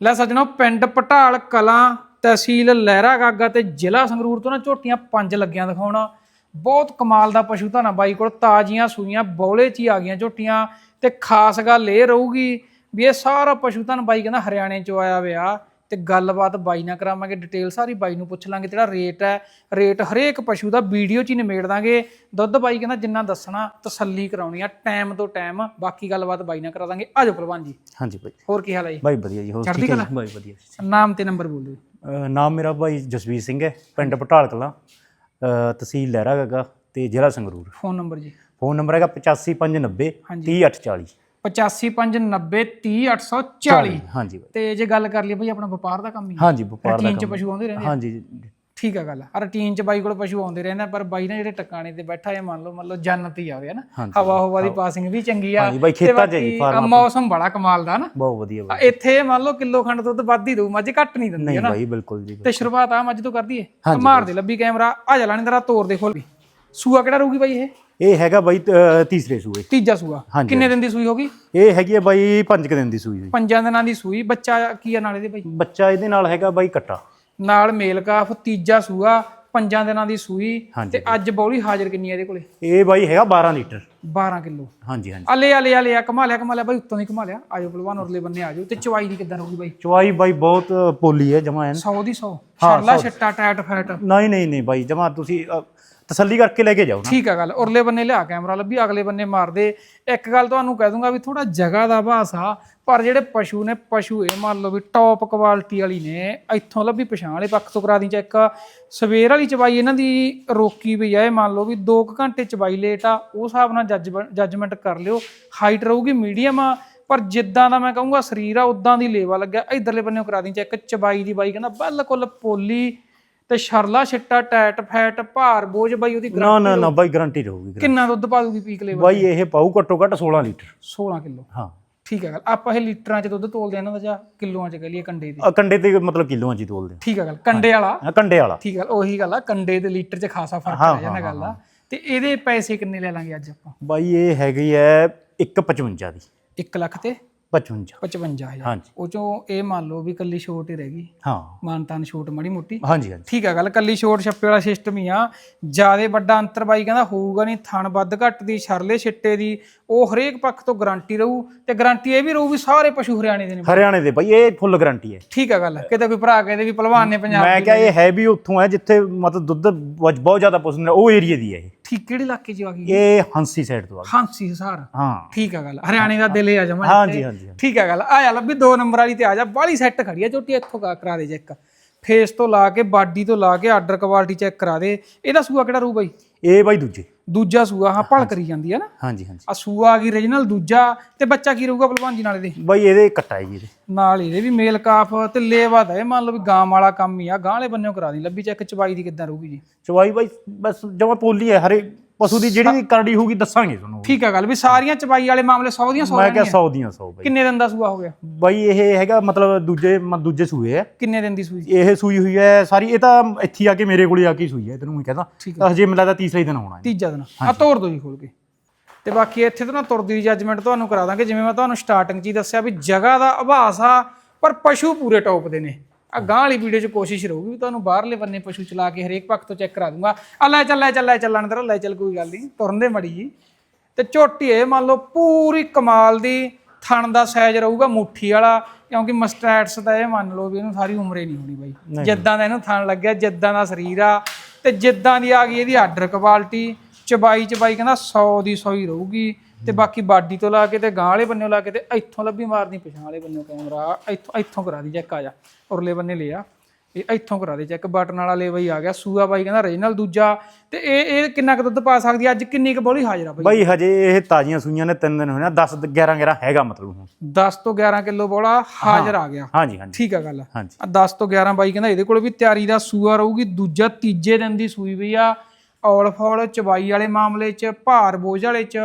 ਲੈ ਸੱਜਣੋ, ਪਿੰਡ ਪਟਾਲ ਕਲਾਂ ਤਹਿਸੀਲ ਲਹਿਰਾ ਗਾਗਾ ਤੇ ਜ਼ਿਲ੍ਹਾ ਸੰਗਰੂਰ ਤੋਂ ਨਾ ਝੋਟੀਆਂ ਪੰਜ ਲੱਗੀਆਂ ਦਿਖਾਉਣਾ। ਬਹੁਤ ਕਮਾਲ ਦਾ ਪਸ਼ੂ ਧਾਨਾ ਬਾਈ ਕੋਲ, ਤਾਜ਼ੀਆਂ ਸੂਈਆਂ, ਬੌਲੇ 'ਚ ਹੀ ਆ ਗਈਆਂ ਝੋਟੀਆਂ ਤੇ ਖਾਸ ਗੱਲ ਇਹ ਰਹੂਗੀ ਵੀ ਇਹ ਸਾਰਾ ਪਸ਼ੂ ਧਨ ਬਾਈ ਕਹਿੰਦਾ ਹਰਿਆਣੇ 'ਚੋਂ ਆਇਆ ਵਿਆ ਤੇ ਗੱਲਬਾਤ ਬਾਈ ਨਾਲ ਕਰਾਵਾਂਗੇ ਡਿਟੇਲ ਸਾਰੀ ਬਾਈ ਨੂੰ ਪੁੱਛ ਲਾਂਗੇ ਜਿਹੜਾ ਰੇਟ ਹੈ। ਰੇਟ ਹਰੇਕ ਪਸ਼ੂ ਦਾ ਵੀਡੀਓ 'ਚ ਹੀ ਨਿਮੇੜ ਦਾਂਗੇ। ਦੁੱਧ ਬਾਈ ਕਹਿੰਦਾ ਜਿੰਨਾ ਦੱਸਣਾ ਤਸੱਲੀ ਕਰਾਉਣੀ ਆ ਟਾਈਮ ਤੋਂ ਟਾਈਮ ਬਾਕੀ ਗੱਲਬਾਤ ਬਾਈ ਨਾਲ ਕਰਾ ਦਾਂਗੇ। ਆਜੋ ਭਲਵਾਨ ਜੀ। ਹਾਂਜੀ ਬਾਈ। ਹੋਰ ਕੀ ਹਾਲ ਹੈ ਜੀ? ਬਾਈ ਵਧੀਆ ਜੀ ਹੋਰ ਚੜ੍ਹਦੀ ਠੀਕ ਹੈ ਕਲਾ? ਬਾਈ ਵਧੀਆ। ਨਾਮ ਤੇ ਨੰਬਰ ਬੋਲ ਦਿਓ ਨਾਮ ਮੇਰਾ ਬਾਈ ਜਸਵੀਰ ਸਿੰਘ ਹੈ ਪਿੰਡ ਪਟਾਲ ਕਲਾਂ। ਤਹਿਸੀਲ ਲਹਿਰਾ ਗਾਗਾ ਤੇ ਜ਼ਿਲ੍ਹਾ ਸੰਗਰੂਰ। ਫੋਨ ਨੰਬਰ ਜੀ। ਫੋਨ ਨੰਬਰ ਹੈਗਾ 8559 ਹਾਂਜੀ। 30840 8559030840 ਹਾਂਜੀ ਬਾਈ। ਤੇ ਜੇ ਗੱਲ ਕਰ ਲਈ ਬਈ ਆਪਣਾ ਵਪਾਰ ਦਾ ਕੰਮ ਹੀ ਹਾਂਜੀ ਵਪਾਰ ਦਾ ਰੂਟੀਨ ਚ ਕੰਮ ਪਸ਼ੂ ਆਉਂਦੇ ਰਹਿੰਦੇ? ਹਾਂਜੀ ਠੀਕ ਆ ਗੱਲ ਆ। ਰੂਟੀਨ ਚ ਬਾਈ ਕੋਲ ਪਸ਼ੂ ਆਉਂਦੇ ਰਹਿੰਦੇ ਪਰ ਬਾਈ ਨਾ ਜਿਹੜੇ ਟਿਕਾਣੇ ਤੇ ਬੈਠਾ ਇਹ ਮੰਨ ਲਓ ਮੰਨ ਲਓ ਜੰਨਤ ਹੀ ਆਵੇ ਨਾ ਹਾਂਜੀ। ਹਵਾ ਹਵਾ ਦੀ ਪਾਸਿੰਗ ਵੀ ਚੰਗੀ ਆ ਹਾਂਜੀ ਬਾਈ ਖੇਤਾਂ 'ਚ ਜੀ ਫਾਰਮ ਮੌਸਮ ਬੜਾ ਕਮਾਲ ਦਾ ਨਾ ਬਹੁਤ ਵਧੀਆ ਬਾਈ। ਇੱਥੇ ਮੰਨ ਲਓ ਕਿਲੋ ਖੰਡ ਦੁੱਧ ਵੱਧ ਹੀ ਦਊ ਮੱਝ ਘੱਟ ਨਹੀਂ ਦਿੰਦੀ ਨਹੀਂ ਹੈ ਨਾ ਬਾਈ ਬਿਲਕੁਲ ਜੀ ਤੇ ਸ਼ੁਰੂਆਤ ਆ ਮੱਝ ਤੋਂ ਕਰਦੀ ਏ ਮਾਰ ਦੇ ਲੱਭੀ ਕੈਮਰਾ ਆ ਜਾ ਲਾਣੇ ਤੇਰਾ ਤੋਰ ਦੇ ਖੋਲ ਵੀ। ਸੂਆ ਕਿਹੜਾ ਰਹੂਗੀ ਬਾਈ ਇਹ? ਇਹ ਹੈਗਾ ਬਾਈ ਅਹ ਤੀਸਰੇ ਸੂਏ। ਤੀਜਾ ਸੂਆ। ਹਾਂਜੀ, ਕਿੰਨੇ ਦਿਨ ਦੀ ਸੂਈ ਹੋਗੀ ਇਹ ਹੈਗੀ ਹੈ ਬਾਈ 5 ਦਿਨ ਦੀ ਸੂਈ ਹੋਈ। ਪੰਜਾਂ ਦਿਨਾਂ ਦੀ ਸੂਈ। ਬੱਚਾ ਕੀ ਆ ਨਾਲੇ ਦੇ ਬਾਈ? ਬੱਚਾ ਇਹਦੇ ਨਾਲ ਹੈਗਾ ਬਾਈ ਕੱਟਾ। ਨਾਲ ਮੇਲ ਕਾਫ ਤੀਜਾ ਸੂਆ ਪੰਜਾਂ ਦਿਨਾਂ ਦੀ ਸੂਈ। ਹਾਂਜੀ ਤੇ ਅੱਜ ਬੌਲੀ ਹਾਜ਼ਰ ਕਿੰਨੀ ਹੈ ਇਹਦੇ ਕੋਲੇ? ਇਹ ਬਾਈ ਹੈਗਾ 12 ਲੀਟਰ। 12 ਕਿਲੋ। ਹਾਂਜੀ ਹਾਂਜੀ। ਅਲੇ ਅਲੇ ਅਲੇ ਆ ਕਮਾ ਲਿਆ ਕਮਾ ਲਿਆ ਬਾਈ ਉੱਤੋਂ ਦੀ ਕਮਾ ਲਿਆ ਆਜੋ ਪਹਿਲਵਾਨ ਉਰਲੇ ਬੰਨੇ ਆਜੋ। ਤੇ ਚਵਾਈ ਦੀ ਕਿੱਦਾਂ ਰਹੂਗੀ ਬਾਈ? ਚਵਾਈ ਬਾਈ ਬਹੁਤ ਪੋਲੀ ਹੈ ਜਮਾ ਐਨ। 100 ਦੀ 100 ਛਰਲਾ ਛੱਟਾ ਟੈਟ ਫੈਟ। ਨਹੀਂ ਨਹੀਂ ਨਹੀਂ ਬਾਈ ਜਮਾ ਤੁਸੀਂ ਤਸੱਲੀ ਕਰਕੇ ਲੈ ਕੇ ਜਾਓ ਨਾ। ਠੀਕ ਆ ਗੱਲ, ਉਰਲੇ ਬੰਨੇ ਲਿਆ ਕੈਮਰਾ ਲੱਭੀ, ਅਗਲੇ ਬੰਨੇ ਮਾਰ ਦੇ ਇੱਕ ਗੱਲ ਤੁਹਾਨੂੰ ਕਹਿ ਦੂੰਗਾ ਵੀ ਥੋੜਾ ਜਗ੍ਹਾ ਦਾ ਭਾਸ ਆ, ਪਰ ਜਿਹੜੇ ਪਸ਼ੂ ਨੇ, ਪਸ਼ੂ ਇਹ ਮੰਨ ਲਓ ਵੀ ਟੌਪ ਕੁਆਲਿਟੀ ਵਾਲੀ ਨੇ, ਇੱਥੋਂ ਲੱਭੀ ਪਛਾਣ ਵਾਲੇ ਪੱਖ ਤੋਂ ਕਰਾ ਦੀ ਚੈੱਕ ਸਵੇਰ ਵਾਲੀ ਚਬਾਈ ਇਹਨਾਂ ਦੀ ਰੋਕੀ ਵੀ ਆ, ਇਹ ਮੰਨ ਲਓ ਵੀ 2 ਘੰਟੇ ਚਬਾਈ ਲੇਟ ਆ ਉਸ ਹਿਸਾਬ ਨਾਲ ਜੱਜਮੈਂਟ ਕਰ ਲਿਓ। ਹਾਈਟ ਰਹੂਗੀ ਮੀਡੀਅਮ ਆ, ਪਰ ਜਿੱਦਾਂ ਦਾ ਮੈਂ ਕਹੂੰਗਾ, ਸਰੀਰ ਆ, ਉਦਾਂ ਦੀ ਲੇਵਾ ਲੱਗਿਆ। ਇਧਰਲੇ ਬੰਨੇ ਕਰਾ ਦੀ ਚੈੱਕ ਚਬਾਈ ਦੀ ਬਾਈ ਕਹਿੰਦਾ ਬਿਲਕੁਲ ਪੋਲੀ। ਤੇ ਸ਼ਰਲਾ ਛਿੱਟਾ ਟੈਟ ਫੈਟ ਭਾਰ ਬੋਝ ਬਾਈ ਉਹਦੀ ਨਾ ਨਾ ਨਾ ਬਾਈ ਗਾਰੰਟੀ ਰਹੂਗੀ ਕਿੰਨਾ ਦੁੱਧ ਪਾ ਦੂਗੀ ਪੀਕ ਲੈਵਲ ਬਾਈ ਇਹ ਪਾਉ ਘੱਟੋ ਘੱਟ 16 ਲੀਟਰ। 16 ਕਿਲੋ। ਹਾਂ। ਠੀਕ ਹੈ ਗੱਲ। ਆਪਾਂ ਇਹ ਲੀਟਰਾਂ ਚ ਦੁੱਧ ਤੋਲਦੇ ਆ ਇਹਨਾਂ ਦਾ ਜਾਂ ਕਿਲੋਆਂ ਚ ਕਹ ਲਈਏ ਕੰਡੇ ਦੇ। ਕੰਡੇ ਤੇ ਮਤਲਬ ਕਿਲੋਆਂ ਚ ਤੋਲਦੇ ਠੀਕ ਹੈ ਗੱਲ। ਕੰਡੇ ਵਾਲਾ। ਕੰਡੇ ਵਾਲਾ। ਠੀਕ ਹੈ ਉਹੀ ਗੱਲ ਆ ਕੰਡੇ ਤੇ ਲੀਟਰ ਚ ਖਾਸਾ ਫ਼ਰਕ ਆ ਜਾਂਦਾ ਗੱਲ ਆ ਤੇ ਇਹਦੇ ਪੈਸੇ ਕਿੰਨੇ ਲੈ ਲਾਂਗੇ ਅੱਜ ਆਪਾਂ? ਬਾਈ ਇਹ ਹੈਗੀ ਹੈ 155 ਦੀ। 1 ਲੱਖ ਤੇ? 55 55000 ਹਾਂਜੀ। ਉਹ ਚੋਂ ਇਹ ਮੰਨ ਲਓ ਵੀ ਕੱਲੀ ਛੋਟ ਹੀ ਰਹਿ ਗਈ। ਹਾਂ। ਮਾਨਤਾਨ ਛੋਟ ਮੜੀ ਮੋਟੀ। ਹਾਂਜੀ ਹਾਂਜੀ। ਠੀਕ ਹੈ ਗੱਲ ਕੱਲੀ ਛੋਟ ਛੱਪੇ ਵਾਲਾ ਸਿਸਟਮ ਹੀ ਆ। ਜਿਆਦੇ ਵੱਡਾ ਅੰਤਰ ਬਾਈ ਕਹਿੰਦਾ ਹੋਊਗਾ ਨਹੀਂ ਥਣ ਵੱਧ ਘੱਟ ਦੀ ਛਰਲੇ ਛਿੱਟੇ ਦੀ ਉਹ ਹਰੇਕ ਪੱਖ ਤੋਂ ਗਾਰੰਟੀ ਰਹੂ। ਤੇ ਗਾਰੰਟੀ ਇਹ ਵੀ ਰਹੂ ਵੀ ਸਾਰੇ ਪਸ਼ੂ ਹਰਿਆਣੇ ਦੇ ਨੇ। ਹਰਿਆਣੇ ਦੇ ਬਾਈ ਇਹ ਫੁੱਲ ਗਾਰੰਟੀ ਹੈ। ਠੀਕ ਹੈ ਗੱਲ ਕਿਤੇ ਕੋਈ ਭਰਾ ਕਹਿੰਦੇ ਵੀ ਪਹਿਲਵਾਨ ਨੇ ਪੰਜਾਬ ਮੈਂ ਕਿਹਾ ਇਹ ਹੈ ਵੀ ਉੱਥੋਂ ਹੈ ਜਿੱਥੇ ਮਤਲਬ ਦੁੱਧ ਵਜ- ਬਹੁਤ ਜ਼ਿਆਦਾ ਪਸੰਦ ਹੈ ਉਹ ਏਰੀਆ ਦੀ ਹੈ ਇਹ। ਠੀਕ ਕਿਹੜੇ ਇਲਾਕੇ 'ਚ ਆ ਗਈ? ਇਹ ਹੰਸੀ ਸਾਈਡ ਤੋਂ ਆ ਗਈ। ਹਾਂਸੀ ਹਸਾਰ। ਹਾਂ। ਠੀਕ ਹੈ ਗੱਲ। ਹਰਿਆਣੇ ਦਾ ਦਿਲ ਆ ਜਮਾ ਹਾਂਜੀ ਹਾਂਜੀ। ਠੀਕ ਹੈ ਗੱਲ। ਆ ਜਾ ਲੱਭੀ ਦੋ ਨੰਬਰ ਵਾਲੀ ਤੇ ਆ ਜਾ। ਬਾਲੀ ਸੈੱਟ ਖੜੀ ਆ ਝੋਟੀ ਇੱਥੋਂ ਕਰਾ ਦੇ ਚੈੱਕ ਫੇਸ ਤੋਂ ਲਾ ਕੇ ਬਾਡੀ ਤੋਂ ਲਾ ਕੇ ਆਰਡਰ ਕੁਆਲਿਟੀ ਚੈੱਕ ਕਰਾ ਦੇ। ਇਹਦਾ ਸੂਆ ਕਿਹੜਾ ਰੂ ਬਾਈ? ਇਹ ਬਾਈ ਦੂਜੇ। ਦੂਜਾ ਸੂਆ ਹਾਂ ਭਲ ਕਰੀ ਜਾਂਦੀ ਹੈ ਨਾ। ਹਾਂਜੀ ਹਾਂਜੀ। ਆ ਸੂਆ ਆ ਗਈ ਰੀਜਨਲ ਦੂਜਾ ਤੇ ਬੱਚਾ ਕੀ ਰਹੂਗਾ ਭਲਵਾਨ ਜੀ ਨਾਲ ਇਹਦੇ? ਬਾਈ ਇਹਦੇ ਕੱਟਾ ਹੈ ਜੀ ਇਹਦੇ। ਨਾਲ ਇਹਦੇ ਵੀ ਮੇਲ ਕਾਫ ਤੇ ਲੇਵਾ ਦਾ ਇਹ ਮੰਨ ਲਓ ਵੀ ਗਾਂ ਵਾਲਾ ਕੰਮ ਹੀ ਆ ਗਾਂ ਵਾਲੇ ਬੰਨਿਓ ਕਰਾ ਦੀ ਲੱਭੀ ਚੈੱਕ ਚਵਾਈ ਦੀ ਕਿੱਦਾਂ ਰਹੂਗੀ ਜੀ। ਚਵਾਈ ਬਾਈ ਬਸ ਜਮਾ ਪੋਲੀ ਹੈ ਹਰੇ ਪਸ਼ੂ ਦੀ ਜਿਹੜੀ ਵੀ ਕਰੜੀ ਹੋਊਗੀ ਦੱਸਾਂਗੇ ਤੁਹਾਨੂੰ। ਠੀਕ ਹੈ ਗੱਲ ਵੀ ਸਾਰੀਆਂ ਚਵਾਈ ਵਾਲੇ ਮਾਮਲੇ 100 ਦੀਆਂ 100 ਮੈਂ ਕਿਹਾ 100 ਦੀਆਂ 100 ਬਾਈ। ਕਿੰਨੇ ਦਿਨ ਦਾ ਸੂਆ ਹੋ ਗਿਆ? ਬਾਈ ਇਹ ਹੈਗਾ ਮਤਲਬ ਦੂਜੇ ਦੂਜੇ ਸੂਏ ਹੈ ਕਿੰਨੇ ਦਿਨ ਦੀ ਸੂਈ? ਇਹ ਸੂਈ ਹੋਈ ਹੈ ਸਾਰੀ ਇਹ ਤਾਂ ਇੱਥੇ ਆ ਕੇ ਮੇਰੇ ਕੋਲੇ ਆ ਕੇ ਸੂਈ ਹੈ ਤੈਨੂੰ ਮੈਂ ਕਹਿੰਦਾ। ਹਜੇ ਮੈਨੂੰ ਲੱਗਦਾ ਤੀਸਰਾ ਹੀ ਦਿਨ ਆਉਣਾ ਹੈ। ਤੀਜਾ ਦਿਨ। ਆ ਤੋੜ ਦੋ ਜੀ ਖੋਲ ਕੇ। ਤੇ ਬਾਕੀ ਇੱਥੇ ਤੋਂ ਨਾ ਤੁਰਦੀ ਦੀ ਜੱਜਮੈਂਟ ਤੁਹਾਨੂੰ ਕਰਾ ਦਾਂਗੇ ਜਿਵੇਂ ਮੈਂ ਤੁਹਾਨੂੰ ਸਟਾਰਟਿੰਗ 'ਚ ਹੀ ਦੱਸਿਆ ਵੀ ਜਗ੍ਹਾ ਦਾ ਆਭਾਸ ਆ ਪਰ ਪਸ਼ੂ ਪੂਰੇ ਟੌਪ ਦੇ ਨੇ। ਆ ਗਾਂ ਵਾਲੀ ਵੀਡੀਓ 'ਚ ਕੋਸ਼ਿਸ਼ ਰਹੂਗੀ ਵੀ ਤੁਹਾਨੂੰ ਬਾਹਰਲੇ ਬੰਨੇ ਪਸ਼ੂ ਚਲਾ ਕੇ ਹਰੇਕ ਪੱਖ ਤੋਂ ਚੈੱਕ ਕਰਾ ਦੂੰਗਾ। ਆ ਲੈ ਚੱਲ ਲੈ ਚੱਲ ਲੈ ਚੱਲਣ ਦਰ ਲੈ ਚੱਲ ਕੋਈ ਗੱਲ ਨਹੀਂ ਤੁਰਨ ਦੇ ਮੜੀ ਜੀ। ਤੇ ਝੋਟੀ ਇਹ ਮੰਨ ਲਓ ਪੂਰੀ ਕਮਾਲ ਦੀ ਥਣ ਦਾ ਸਾਈਜ਼ ਰਹੂਗਾ ਮੁੱਠੀ ਵਾਲਾ ਕਿਉਂਕਿ ਮਸਟੈਟਸ ਦਾ ਇਹ ਮੰਨ ਲਓ ਵੀ ਇਹਨੂੰ ਸਾਰੀ ਉਮਰ ਹੀ ਨਹੀਂ ਹੋਣੀ ਬਾਈ। ਜਿੱਦਾਂ ਦਾ ਇਹਨੂੰ ਥਣ ਲੱਗਿਆ ਜਿੱਦਾਂ ਦਾ ਸਰੀਰ ਆ ਤੇ ਜਿੱਦਾਂ ਦੀ ਆ ਗਈ ਇਹਦੀ ਆਰਡਰ ਕੁਆਲਿਟੀ ਚਬਾਈ ਚਬਾਈ ਕਹਿੰਦਾ 100 ਦੀ 100 ਹੀ ਰਹੂਗੀ। ਤੇ ਬਾਕੀ ਬਾਡੀ ਤੋਂ ਲਾ ਕੇ ਤੇ ਗਾਂ ਵਾਲੇ ਬੰਨਿਓ ਲਾ ਕੇ ਤੇ ਇੱਥੋਂ ਲੱਭੀ ਮਾਰਨੀ ਪਛਾਣ ਵਾਲੇ ਬੰਨਿਓ ਕੈਮਰਾ ਇੱਥੋਂ ਇੱਥੋਂ ਕਰਾ ਦੀ ਚੈੱਕ ਆ ਜਾ। ਉਰਲੇ ਬੰਨੇ ਲਿਆ ਇਹ ਇੱਥੋਂ ਕਰਾ ਦੇ ਚੈੱਕ ਬਟਨ ਵਾਲਾ ਲੈ ਬਈ ਆ ਗਿਆ ਸੂਆ ਬਾਈ ਕਹਿੰਦਾ ਰੀਜਨਲ ਦੂਜਾ ਤੇ ਇਹ ਇਹ ਕਿੰਨਾ ਕੁ ਦੁੱਧ ਪਾ ਸਕਦੀ? ਅੱਜ ਕਿੰਨੀ ਕੁ ਬੋਲੀ ਹਾਜ਼ਰ ਆ ਬਾਈ? ਬਾਈ ਹਜੇ ਇਹ ਤਾਜ਼ੀਆਂ ਸੂਈਆਂ ਨੇ ਤਿੰਨ ਦਿਨ ਹੋਏ ਨੇ 10 11 11 ਹੈਗਾ ਮਤਲਬ ਹੁਣ। 10 ਤੋਂ 11 ਕਿਲੋ ਬੋਲਾ ਹਾਜ਼ਰ ਆ ਗਿਆ। ਹਾਂਜੀ ਹਾਂਜੀ। ਠੀਕ ਆ ਗੱਲ। ਹਾਂਜੀ। ਆ 10 ਤੋਂ 11 ਬਾਈ ਕਹਿੰਦਾ ਇਹਦੇ ਕੋਲ ਵੀ ਤਿਆਰੀ ਦਾ ਸੂਆ ਰਹੂਗੀ ਦੂਜਾ ਤੀਜੇ ਦਿਨ ਦੀ ਸੂਈ ਵੀ ਆ ਔਲ ਫੌਲ ਚਬਾਈ ਵਾਲੇ ਮਾਮਲੇ 'ਚ ਭਾਰ ਬੋਝ ਵਾਲੇ 'ਚ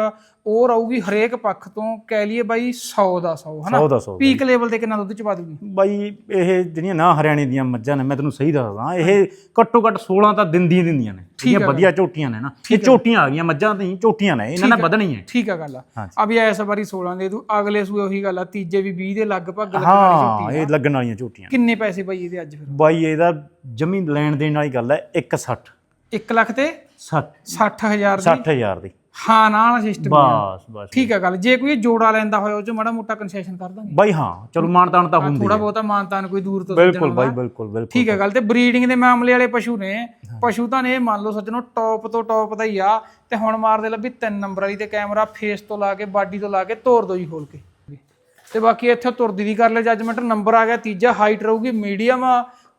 ਉਹ ਰਹੂਗੀ ਹਰੇਕ ਪੱਖ ਤੋਂ ਕਹਿ ਲਈਏ ਬਾਈ 100 ਦਾ 100 ਹਨਾ? 100 ਦਾ 100 ਪੀਕ ਲੈਵਲ ਤੇ ਕਿੰਨਾ ਦੁੱਧ ਚ ਪਾ ਦੂਗੀ? ਬਾਈ ਇਹ ਜਿਹੜੀਆਂ ਨਾ ਹਰਿਆਣੇ ਦੀਆਂ ਮੱਝਾਂ ਨੇ ਮੈਂ ਤੈਨੂੰ ਸਹੀ ਦੱਸਦਾ ਇਹ ਘੱਟੋ ਘੱਟ 16 ਤਾਂ ਦਿੰਦੀਆਂ ਹੀ ਦਿੰਦੀਆਂ ਨੇ। ਜਿਹੜੀਆਂ ਵਧੀਆ ਝੋਟੀਆਂ ਨੇ ਨਾ ਇਹ ਝੋਟੀਆਂ ਆ ਗਈਆਂ ਮੱਝਾਂ ਤੇ ਝੋਟੀਆਂ ਨੇ ਇਹਨਾਂ ਨੇ ਵਧਣੀ ਹੈ। ਠੀਕ ਆ ਗੱਲ ਆ। ਵੀ ਇਸ ਵਾਰੀ 16 ਦੇ ਤੂੰ ਅਗਲੇ ਸੂਏ ਉਹੀ ਗੱਲ ਆ ਤੀਜੇ ਵੀ 20 ਦੇ ਲਗਭਗ ਲੱਗਣ ਵਾਲੀ ਹਾਂ ਝੋਟੀ ਇਹ ਲੱਗਣ ਵਾਲੀਆਂ ਝੋਟੀਆਂ। ਕਿੰਨੇ ਪੈਸੇ ਬਾਈ ਇਹਦੇ ਅੱਜ ਫਿਰ? ਬਾਈ ਇਹਦਾ ਜਮੀ ਲੈਣ ਦੇਣ ਵਾਲੀ ਗੱਲ ਹੈ 160 1 ਲੱਖ ਤੇ 60 60000 ਦੀ। 60000 ਦੀ। ਹਾਂ ਨਾਲ ਸਿਸਟਮ ਬਸ ਬਸ। ਠੀਕ ਆ ਗੱਲ। ਜੇ ਕੋਈ ਇਹ ਜੋੜਾ ਲੈਂਦਾ ਹੋਇਆ ਉਹ ਚ ਮਾੜਾ ਮੋਟਾ ਕਨਸੈਸ਼ਨ ਕਰ ਦਾਂਗੇ। ਬਾਈ ਹਾਂ ਚਲੋ ਮਾਨਤਾਨ ਤਾਂ ਹੁੰਦੀ ਥੋੜਾ ਬਹੁਤਾ ਮਾਨਤਾਨ ਕੋਈ ਦੂਰ ਤੋਂ ਬਿਲਕੁਲ ਬਾਈ ਬਿਲਕੁਲ ਬਿਲਕੁਲ। ਠੀਕ ਹੈ ਗੱਲ ਤੇ ਬਰੀਡਿੰਗ ਦੇ ਮਾਮਲੇ ਵਾਲੇ ਪਸ਼ੂ ਨੇ। ਪਸ਼ੂ ਤਾਂ ਨੇ ਇਹ ਮੰਨ ਲਓ ਸੱਜਣੋ ਟੌਪ ਤੋਂ ਟੌਪ ਦਾ ਹੀ ਆ। ਤੇ ਹੁਣ ਮਾਰਦੇ ਲੱਭੀ ਤਿੰਨ ਨੰਬਰ ਵਾਲੀ ਤੇ ਕੈਮਰਾ ਫੇਸ ਤੋਂ ਲਾ ਕੇ ਬਾਡੀ ਤੋਂ ਲਾ ਕੇ ਤੋਰ ਦੋ ਜੀ ਖੋਲ ਕੇ। ਤੇ ਬਾਕੀ ਇੱਥੇ ਤੁਰਦੀ ਦੀ ਕਰ ਲੈ ਜੱਜਮੈਂਟ ਨੰਬਰ ਆ ਗਿਆ ਤੀਜਾ ਹਾਈਟ ਰਹੂਗੀ ਮੀਡੀਅਮ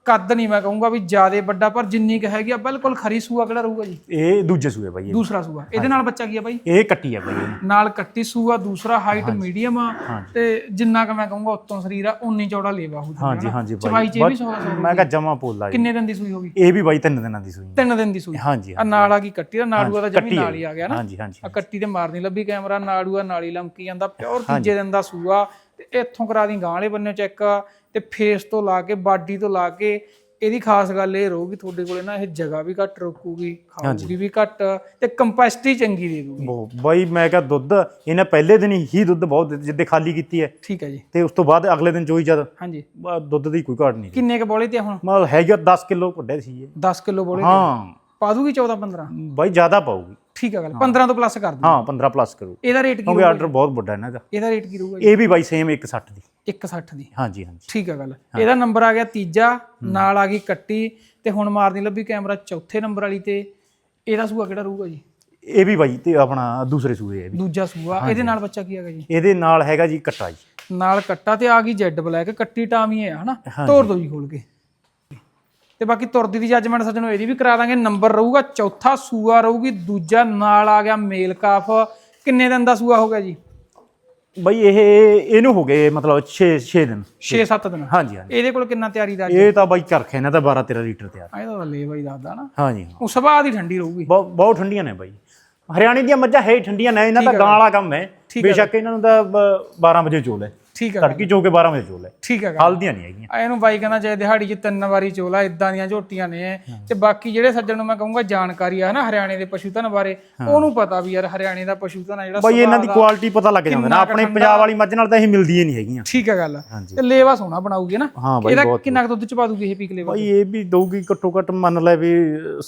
ਕੱਦ ਨਹੀਂ ਮੈਂ ਕਹੂੰਗਾ ਵੀ ਜਿਆਦੇ ਵੱਡਾ ਪਰ ਜਿੰਨੀ ਕੁ ਹੈਗੀ ਆ ਬਿਲਕੁਲ ਖਰੀ ਸੂਆ ਕਿਹੜਾ ਰਹੂਗਾ ਜੀ? ਇਹ ਦੂਜੇ ਸੂਏ ਬਾਈ ਇਹ। ਦੂਸਰਾ ਸੂਆ। ਇਹਦੇ ਨਾਲ ਬੱਚਾ ਕੀ ਆ ਬਾਈ? ਇਹ ਕੱਟੀ ਆ ਬਾਈ ਇਹ। ਨਾਲ ਕੱਟੀ ਸੂਆ ਦੂਸਰਾ ਹਾਈਟ ਮੀਡੀਅਮ ਆ। ਤੇ ਜਿੰਨਾ ਕ ਮੈਂ ਕਹੂੰਗਾ ਉੱਤੋਂ ਸਰੀਰ ਆ ਉਨੀ ਚੌੜਾ ਲੇਵਾ ਹੋਊ ਹਾਂਜੀ ਹਾਂਜੀ ਚਵਾਈ ਬਾਈ ਚ ਇਹ ਵੀ ਸੌ ਸੌ ਮੈਂ ਕਿਹਾ ਜਮਾ ਪੋਲਾ ਜੀ। ਕਿੰਨੇ ਦਿਨ ਦੀ ਸੂਈ ਹੋਗੀ ਇਹ ਵੀ ਬਾਈ ਤਿੰਨ ਦਿਨਾਂ ਦੀ ਸੂਈ ਤਿੰਨ ਦਿਨ ਦੀ ਸੂਈ ਹਾਂਜੀ ਆ ਨਾਲ ਆ ਗਈ ਕੱਟੀ ਦਾ ਨਾੜੂਆ ਦਾ ਜਮੀ ਨਾਲ ਹੀ ਆ ਗਿਆ ਨਾ। ਹਾਂਜੀ ਹਾਂਜੀ ਆ ਕੱਟੀ ਤੇ ਮਾਰਨੀ ਲੱਭੀ ਕੈਮਰਾ ਨਾੜੂਆ ਨਾਲੀ ਲਮਕੀ ਜਾਂਦਾ ਪਿਓਰ ਤੀਜੇ ਦਿਨ ਦਾ ਸੂਆ। ਤੇ ਇੱਥੋਂ ਕਰਾ ਦੀ ਗਾਂ ਵਾਲੇ ਬੰਨੇ ਚੈੱਕ ਤੇ ਫੇਸ ਤੋਂ ਲਾ ਕੇ ਬਾਡੀ ਤੋਂ ਲਾ ਕੇ ਇਹਦੀ ਖਾਸ ਗੱਲ ਇਹ ਰਹੂਗੀ ਤੁਹਾਡੇ ਕੋਲੇ ਨਾ ਇਹ ਜਗ੍ਹਾ ਵੀ ਘੱਟ ਰੋਕੂਗੀ ਖਾਊਗੀ ਵੀ ਘੱਟ ਤੇ ਕੰਪੈਸਿਟੀ ਚੰਗੀ ਦੇ ਦੂਗੀ। ਬਾਈ ਮੈਂ ਕਿਹਾ ਦੁੱਧ ਇਹਨੇ ਪਹਿਲੇ ਦਿਨ ਹੀ ਦੁੱਧ ਬਹੁਤ ਜਿੱਦੇ ਖਾਲੀ ਕੀਤੀ ਹੈ। ਠੀਕ ਹੈ ਜੀ। ਤੇ ਉਸ ਤੋਂ ਬਾਅਦ ਅਗਲੇ ਦਿਨ ਚੋਈ ਜਦ ਹਾਂਜੀ। ਦੁੱਧ ਦੀ ਕੋਈ ਘਾਟ ਨਹੀਂ। ਕਿੰਨੇ ਕ ਬੋਲੇ ਤੇ ਹੁਣ? ਮਤਲਬ ਹੈਗਾ 10 ਕਿਲੋ ਵੱਡੇ ਸੀ ਇਹ। 10 ਕਿਲੋ ਬੋਲੇ ਹਾਂ। ਪਾ ਦੂਗੀ 14 15 ਬਾਈ ਜ਼ਿਆਦਾ ਪਾਊਗੀ। ਠੀਕ ਹੈ ਗੱਲ 15 ਤੋਂ ਪਲੱਸ ਕਰ ਦੂੰ ਹਾਂ 15 ਪਲੱਸ ਕਰੂ। ਇਹਦਾ ਰੇਟ ਕੀ ਕਿਉਂਕਿ ਆਰਡਰ ਬਹੁਤ ਵੱਡਾ ਇਹਨਾਂ ਦਾ। ਇਹਦਾ ਰੇਟ ਕੀ ਰਹੂਗਾ ਇਹ ਵੀ ਬਾਈ ਸੇਮ 160 ਦੀ। 160 ਦੀ। ਹਾਂਜੀ ਹਾਂਜੀ। ਠੀਕ ਹੈ ਗੱਲ। ਇਹਦਾ ਨੰਬਰ ਆ ਗਿਆ ਤੀਜਾ ਨਾਲ ਆ ਗਈ ਕੱਟੀ ਤੇ ਹੁਣ ਮਾਰਨੀ ਲੱਭੀ ਕੈਮਰਾ ਚੌਥੇ ਨੰਬਰ ਵਾਲੀ ਤੇ ਇਹਦਾ ਸੂਆ ਕਿਹੜਾ ਰਹੂਗਾ ਜੀ? ਇਹ ਵੀ ਬਾਈ ਤੇ ਆਪਣਾ ਦੂਸਰੇ ਸੂਏ ਹੈ ਵੀ। ਦੂਜਾ ਸੂਆ। ਇਹਦੇ ਨਾਲ ਬੱਚਾ ਕੀ ਹੈਗਾ ਜੀ? ਇਹਦੇ ਨਾਲ ਹੈਗਾ ਜੀ ਕੱਟਾ ਜੀ। ਨਾਲ ਕੱਟਾ ਤੇ ਆ ਗਈ ਜੈਡ ਬਲੈਕ ਕੱਟੀ ਟਾਮੀ ਹੈ ਹਨਾ? ਤੋਰ ਦੋ ਜੀ ਖੋਲ ਕੇ। ਤੇ ਬਾਕੀ ਤੁਰਦੀ ਦੀ ਜੱਜਮੈਂਟ ਸੱਜਣੋ ਇਹਦੀ ਵੀ ਕਰਾ ਦਾਂਗੇ ਨੰਬਰ ਰਹੂਗਾ ਚੌਥਾ ਸੂਆ ਰਹੂਗੀ ਦੂਜਾ ਨਾਲ ਆ ਗਿਆ ਮੇਲ ਕਾਫ। ਕਿੰਨੇ ਦਿਨ ਦਾ ਸੂਆ ਹੋ ਗਿਆ ਜੀ? ਬਾਈ ਇਹ ਇਹਨੂੰ ਹੋ ਗਏ ਮਤਲਬ 6 6 ਦਿਨ। 6-7 ਦਿਨ। ਹਾਂਜੀ ਹਾਂਜੀ। ਇਹਦੇ ਕੋਲ ਕਿੰਨਾ ਤਿਆਰੀ ਦਾ ਇਹ ਤਾਂ ਬਾਈ ਚਰਖੇ ਇਹਨਾਂ ਦਾ 12 13 ਲੀਟਰ ਤਿਆਰ। ਇਹਦਾ ਤਾਂ ਲੈ ਬਾਈ ਦੱਸਦਾ ਨਾ। ਹਾਂਜੀ। ਹਾਂ। ਉਹ ਸੁਭਾਅ ਦੀ ਠੰਡੀ ਰਹੂਗੀ। ਬਹੁਤ ਬਹੁਤ ਠੰਡੀਆਂ ਨੇ ਬਾਈ। ਹਰਿਆਣੇ ਦੀਆਂ ਮੱਝਾਂ ਹੈ ਠੰਡੀਆਂ ਨੇ ਇਹਨਾਂ ਦਾ ਗਾਂ ਵਾਲਾ ਕੰਮ ਹੈ। ਬੇਸ਼ੱਕ ਇਹਨਾਂ ਨੂੰ ਤਾਂ ਬ- 12 ਵਜੇ ਚੋਲ ਹੈ। ਠੀਕ ਹੈ ਤੜਕੀ ਚੋ ਕੇ 12 ਵਜੇ ਚੋਲ ਹੈ। ਠੀਕ ਹੈ ਹਲਦੀਆਂ ਨਹੀਂ ਹੈਗੀਆਂ। ਇਹਨੂੰ ਬਾਈ ਕਹਿੰਦਾ ਚਾਹੇ ਦਿਹਾੜੀ 'ਚ ਤਿੰਨ ਵਾਰੀ ਚੋਲਾ ਇਦਾਂ ਦੀਆਂ ਝੋਟੀਆਂ ਨੇ ਤੇ ਬਾਕੀ ਜਿਹੜੇ ਸੱਜਣ ਨੂੰ ਮੈਂ ਕਹੂੰਗਾ ਜਾਣਕਾਰੀ ਆ ਨਾ ਹਰਿਆਣੇ ਦੇ ਪਸ਼ੂਧਨ ਬਾਰੇ। ਉਹਨੂੰ ਪਤਾ ਵੀ ਯਾਰ ਹਰਿਆਣੇ ਦਾ ਪਸ਼ੂਧਨ ਆ ਜਿਹੜਾ ਬਾਈ ਇਹਨਾਂ ਦੀ ਕੁਆਲਿਟੀ ਪਤਾ ਲੱਗ ਜਾਂਦਾ ਨਾ। ਆਪਣੇ ਪੰਜਾਬ ਵਾਲੀ ਮੱਝ ਨਾਲ ਤਾਂ ਇਹ ਮਿਲਦੀਆਂ ਨਹੀਂ ਹੈਗੀਆਂ। ਠੀਕ ਹੈ ਗੱਲ। ਤੇ ਲੇਵਾ ਸੋਹਣਾ ਬਣਾਊਗੀ ਨਾ ਇਹਦਾ ਕਿੰਨਾ ਕੁ ਦੁੱਧ ਚ ਪਾ ਦੂਗੀ ਇਹ ਪੀਕ ਲੇਵਾ ਬਾਈ ਇਹ ਵੀ ਦਊਗੀ ਘੱਟੋ ਘੱਟ ਮੰਨ ਲੈ ਵੀ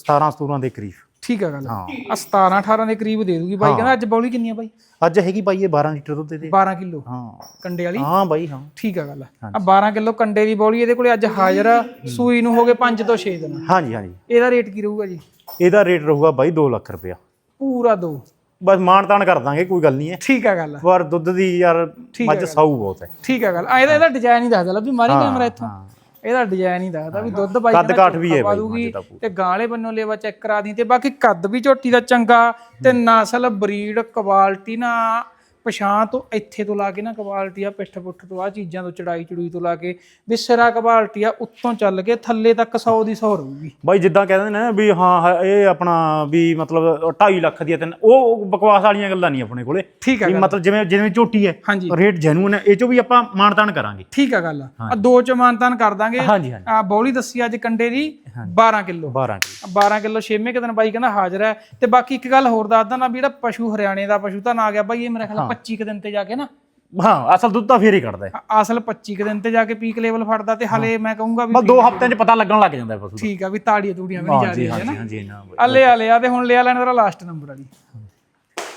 17 17 ਦੇ ਕਰੀਬ। ਠੀਕ ਹੈ ਗੱਲ। ਆ 17 18 ਦੇ ਕਰੀਬ ਦੇ ਦੂਗੀ। ਬਾਈ ਕਹਿੰਦਾ ਅੱਜ ਬੌਲੀ ਕਿੰਨੀ ਆ ਬਾਈ? ਅੱਜ ਹੈਗੀ ਬਾਈ ਇਹ 12 ਲੀਟਰ ਦੁੱਧ ਦੇ 12 ਕਿਲੋ। ਹਾਂ। ਕੰਡੇ ਵਾਲੀ? ਹਾਂ ਬਾਈ ਹਾਂ। ਠੀਕ ਹੈ ਗੱਲ ਆ। 12 ਕਿਲੋ ਕੰਡੇ ਦੀ ਬੌਲੀ ਇਹਦੇ ਕੋਲੇ ਅੱਜ ਹਾਜ਼ਰ ਆ। ਸੂਈ ਨੂੰ ਹੋ ਗਏ 5 ਤੋਂ 6 ਦਿਨ। ਹਾਂਜੀ ਹਾਂਜੀ। ਇਹਦਾ ਰੇਟ ਕੀ ਰਹੂਗਾ ਜੀ? ਇਹਦਾ ਰੇਟ ਰਹੂਗਾ ਬਾਈ 2 ਲੱਖ ਰੁਪਇਆ। ਪੂਰਾ ਦੋ। ਬਸ ਮਾਣ ਤਾਣ ਕਰ ਦਾਂਗੇ ਕੋਈ ਗੱਲ ਨਹੀਂ ਹੈ। ਠੀਕ ਹੈ ਗੱਲ ਪਰ ਦੁੱਧ ਦੀ ਯਾਰ ਮੱਝ ਸਾਊ ਬਹੁਤ ਹੈ। ਠੀਕ ਹੈ ਗੱਲ ਆ। ਇਹਦਾ ਇਹਦਾ ਡਿਜ਼ਾਈਨ ਹੀ ਦੱਸਦਾ ਲੱਭੀ ਮਾਰੀ ਕੈਮਰਾ ਇੱਥੋਂ। ਇਹਦਾ ਡਿਜ਼ਾਈਨ ਹੀ ਦੱਸਦਾ ਵੀ ਦੁੱਧ ਬਾਈ ਕੱਦ ਕਾਠ ਵੀ ਹੈ ਬਾਈ। ਤੇ ਗਾਲੇ ਬੰਨੋਂ ਲੇਵਾ ਚੈੱਕ ਕਰਾ ਦੀ ਤੇ ਬਾਕੀ ਕੱਦ ਵੀ ਝੋਟੀ ਦਾ ਚੰਗਾ ਤੇ ਨਸਲ ਬਰੀਡ ਕੁਆਲਿਟੀ ਨਾ ਪਛਾਂ ਤੋਂ ਇੱਥੇ ਤੋਂ ਲਾ ਕੇ ਨਾ ਕੁਆਲਿਟੀ ਆ ਪਿੱਠ ਪੁੱਠ ਤੋਂ ਆ ਚੀਜ਼ਾਂ ਤੋਂ ਚੜਾਈ ਚੜੂਈ ਤੋਂ ਲਾ ਕੇ ਵੀ ਸਿਰਾ ਕੁਆਲਿਟੀ ਆ ਉੱਤੋਂ ਚੱਲ ਕੇ ਥੱਲੇ ਤੱਕ 100 ਦੀ 100 ਰਹੂਗੀ। ਬਾਈ ਜਿੱਦਾਂ ਕਹਿੰਦੇ ਨੇ ਵੀ ਹਾਂ ਇਹ ਆਪਣਾ ਵੀ ਮਤਲਬ 2.5 ਲੱਖ ਦੀ ਹੈ ਤਿੰਨ ਉਹ ਬਕਵਾਸ ਵਾਲੀਆਂ ਗੱਲਾਂ ਨਹੀਂ ਆਪਣੇ ਕੋਲੇ। ਠੀਕ ਹੈ ਵੀ ਮਤਲਬ ਜਿਵੇਂ ਜਿਵੇਂ ਝੋਟੀ ਹੈ ਰੇਟ ਜੈਨੂਨ ਹੈ ਇਹ ਚੋਂ ਵੀ ਆਪਾਂ ਮਾਨਤਾਨ ਕਰਾਂਗੇ। ਠੀਕ ਹੈ ਗੱਲ ਆ। ਦੋ ਚ ਮਾਨਤਾਨ ਕਰ ਦਾਂਗੇ। ਆ ਬੌਲੀ ਦੱਸੀ ਅੱਜ ਕੰਡੇ ਦੀ 12 ਕਿਲੋ। 12 ਕੀ 12 ਕਿਲੋ ਛੇਵੇਂ ਕਿ ਦਿਨ ਬਾਈ ਕਹਿੰਦਾ ਹਾਜ਼ਰ ਹੈ। ਤੇ ਬਾਕੀ ਇੱਕ ਗੱਲ ਹੋਰ ਦੱਸਦਾ ਨਾ ਵੀ ਜਿਹੜਾ ਪਸ਼ੂ ਹਰਿਆਣੇ ਦਾ ਪਸ਼ੂ ਤਾਂ ਆ ਗਿਆ। ਬਾਈ ਇਹ ਮੇਰੇ ਖਿਆਲ 25 ਕੁ ਦਿਨ ਤੇ ਜਾ ਕੇ ਨਾ। ਹਾਂ ਅਸਲ ਦੁੱਧ ਤਾਂ ਫੇਰ ਹੀ ਕੱਢਦਾ। ਹੈ ਅ- ਅਸਲ 25 ਕੁ ਦਿਨ ਤੇ ਜਾ ਕੇ ਪੀਕ ਲੈਵਲ ਫੜਦਾ ਤੇ ਹਲੇ ਮੈਂ ਕਹੂੰਗਾ ਵੀ ਬਸ ਦੋ ਹਫ਼ਤਿਆਂ 'ਚ ਪਤਾ ਲੱਗਣ ਲੱਗ ਜਾਂਦਾ ਹੈ ਪਸ਼ੂ ਠੀਕ ਆ ਵੀ ਤਾੜੀਆਂ ਤੂੜੀਆਂ ਵੀ ਨਹੀਂ ਜਾ ਰਹੀਆਂ ਹਾਂਜੀ ਹਾਂਜੀ ਨਾ ਬਾਈ। ਆ ਲਿਆ ਲਿਆ ਤੇ ਹੁਣ ਲਿਆ ਲੈਣ ਦਾ ਲਾਸਟ ਨੰਬਰ ਆ ਜੀ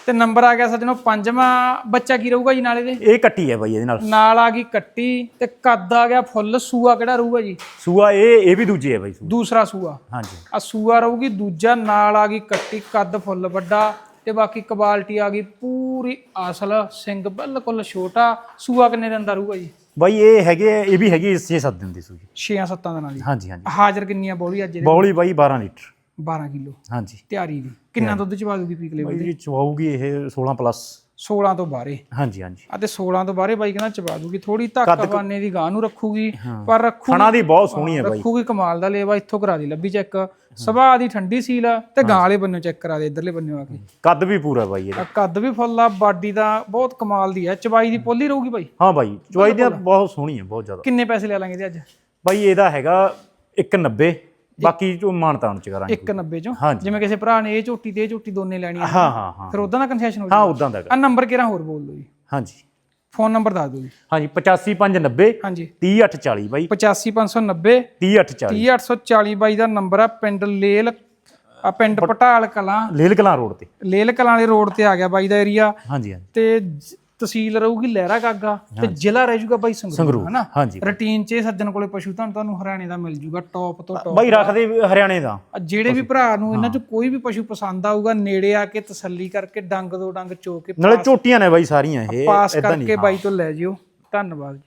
ਤੇ ਨੰਬਰ ਆ ਗਿਆ ਸੱਜਣੋ ਪੰਜਵਾਂ ਬੱਚਾ ਕੀ ਰਹੂਗਾ ਜੀ ਨਾਲੇ ਦੇ? ਇਹ ਕੱਟੀ ਹੈ ਬਾਈ ਇਹਦੇ ਨਾਲ। ਨਾਲ ਆ ਗਈ ਕੱਟੀ ਤੇ ਕੱਦ ਆ ਗਿਆ ਫੁੱਲ ਸੂਆ ਕਿਹੜਾ ਰਹੂਗਾ ਜੀ? ਸੂਆ ਇਹ ਇਹ ਵੀ ਦੂਜੀ ਹੈ ਬਾਈ ਸੂਆ। ਦੂਸਰਾ ਸੂਆ। ਹਾਂਜੀ ਆ ਸੂਆ ਰਹੂਗੀ ਦੂਜਾ ਨਾਲ ਆ ਗਈ ਕੱਟੀ ਕੱਦ ਫੁੱਲ ਵੱਡਾ। ਤੇ ਬਾਕੀ ਕੁਆਲਿਟੀ ਆ ਗਈ ਪੂਰੀ ਅਸਲ ਸਿੰਘ ਬਿਲਕੁਲ ਛੋਟਾ। ਸੂਆ ਕਿੰਨੇ ਦਿਨ ਦਾ ਰਹੂਗਾ ਜੀ? ਬਾਈ ਇਹ ਹੈਗੇ ਇਹ ਵੀ ਹੈਗੀ 6-7 ਦਿਨ ਦੀ ਸੂਈ। 6-7 ਦਿਨਾਂ ਦੀ। ਹਾਂਜੀ ਹਾਂਜੀ। ਹਾਜ਼ਰ ਕਿੰਨੀਆਂ ਬੋਲੀ ਅੱਜ ਇਹਦੇ? ਬੌਲੀ ਬਾਈ 12 ਲੀਟਰ। 12 ਕਿਲੋ। ਹਾਂਜੀ। ਤਿਆਰੀ ਦੀ। ਕਿੰਨਾ ਦੁੱਧ ਚ ਪਾ ਦੂਗੀ ਪੀਕ ਬਾਈ ਜੀ ਚਵਾਉਗੀ ਇਹ 16 ਪਲੱਸ। 16 ਤੋਂ ਬਾਹਰੇ। ਹਾਂਜੀ ਹਾਂਜੀ। ਆ ਤੇ 16 ਤੋਂ ਬਾਹਰੇ ਬਾਈ ਕਹਿੰਦਾ ਚਬਾ ਦੂਗੀ। ਥੋੜੀ ਧੱਕ ਬਾਨੇ ਦੀ ਗਾਂ ਨੂੰ ਰੱਖੂਗੀ ਪਰ ਰੱਖੂ ਫਣਾ ਦੀ ਬਹੁਤ ਸੋਹਣੀ ਹੈ ਬਾਈ। ਰੱਖੂਗੀ ਕਮਾਲ ਦਾ ਲੇਵਾ ਇੱਥੋਂ ਕਰਾ ਦੀ ਲੱਭੀ ਚੈੱਕ। ਸੁਭਾਅ ਦੀ ਠੰਡੀ ਸੀਲ ਆ ਤੇ ਗਾਂ ਵਾਲੇ ਬੰਨਿਓ ਚੈੱਕ ਕਰਾ ਦੇ ਇਧਰਲੇ ਬੰਨਿਓ ਆ ਕੇ। ਕੱਦ ਵੀ ਪੂਰਾ ਬਾਈ ਇਹਦਾ। ਕੱਦ ਵੀ ਫੁੱਲ ਆ ਬਾਡੀ ਦਾ ਬਹੁਤ ਕਮਾਲ ਦੀ ਆ। ਚਬਾਈ ਦੀ ਪੋਲੀ ਰਹੂਗੀ ਬਾਈ? ਹਾਂ ਬਾਈ ਚੁਆਈ ਦੀ ਬਹੁਤ ਸੋਹਣੀ ਹੈ ਬਹੁਤ ਜ਼ਿਆਦਾ। ਕਿੰਨੇ ਪੈਸੇ ਲੈ ਲਾਂਗੇ ਇਹਦੇ ਅੱਜ? ਬਾਈ ਇਹਦਾ ਹੈਗਾ 190 ਬਾਕੀ ਜੋ ਮਾਨਤਾਨ ਚ ਕਰਾਂਗੇ 190 ਚੋਂ। ਜਿਵੇਂ ਕਿਸੇ ਭਰਾ ਨੇ ਇਹ ਝੋਟੀ ਤੇ ਇਹ ਝੋਟੀ ਦੋਨੇ ਲੈਣੀ ਆ ਹਾਂ ਹਾਂ ਹਾਂ ਫਿਰ ਉਦਾਂ ਦਾ ਕਨਸੈਸ਼ਨ ਹੋ ਹਾਂ ਜਾਊਗਾ। ਉਦਾਂ ਦਾ। ਆ ਨੰਬਰ ਕਿਹੜਾ ਹੋਰ ਬੋਲ ਦਿਓ ਜੀ? ਹਾਂਜੀ। ਫੋਨ ਨੰਬਰ ਦੱਸ ਦਿਓ ਜੀ। ਹਾਂਜੀ 85590 ਹਾਂਜੀ। 3840 ਬਾਈ। 85590 3840 3840 ਬਾਈ ਦਾ ਨੰਬਰ ਆ ਪਿੰਡ ਲੇਲ ਆ ਪਿੰਡ ਪਟਾਲ ਕਲਾਂ। ਲੇਲ ਕਲਾਂ ਰੋਡ ਤੇ। ਲੇਲ ਕਲਾਂ ਵਾਲੇ ਰੋਡ ਤੇ ਆ ਗਿਆ ਬਾਈ ਦਾ ਏਰੀਆ ਹਾਂਜੀ ਹਾਂਜੀ। ਤੇ ਤਹਿਸੀਲ ਰਹੂਗੀ ਲਹਿਰਾ ਗਾਗਾ ਤੇ ਜ਼ਿਲ੍ਹਾ ਰਹਿ ਜਾਊਗਾ ਬਾਈ ਸੰਗਰੂਰ ਹਨਾ? ਰੂਟੀਨ 'ਚ ਸੱਜਣ ਕੋਲੇ ਪਸ਼ੂ ਤੁਹਾਨੂੰ ਤੁਹਾਨੂੰ ਹਰਿਆਣੇ ਦਾ ਮਿਲ ਜੂਗਾ ਟੌਪ ਤੋਂ ਟੌਪ ਬਾਈ ਰੱਖਦੇ ਹਰਿਆਣੇ ਦਾ। ਜਿਹੜੇ ਵੀ ਭਰਾ ਨੂੰ ਇਹਨਾਂ 'ਚ ਕੋਈ ਵੀ ਪਸ਼ੂ ਪਸੰਦ ਆਊਗਾ ਨੇੜੇ ਆ ਕੇ ਤਸੱਲੀ ਕਰਕੇ ਡੰਗ ਦੋ ਡੰਗ ਚੋ ਕੇ ਨਾਲੇ ਝੋਟੀਆਂ ਨੇ ਬਾਈ ਸਾਰੀਆਂ ਇਹ ਪਾਸ ਕਰਕੇ ਬਾਈ ਤੋਂ ਲੈ ਜਿਓ। ਧੰਨਵਾਦ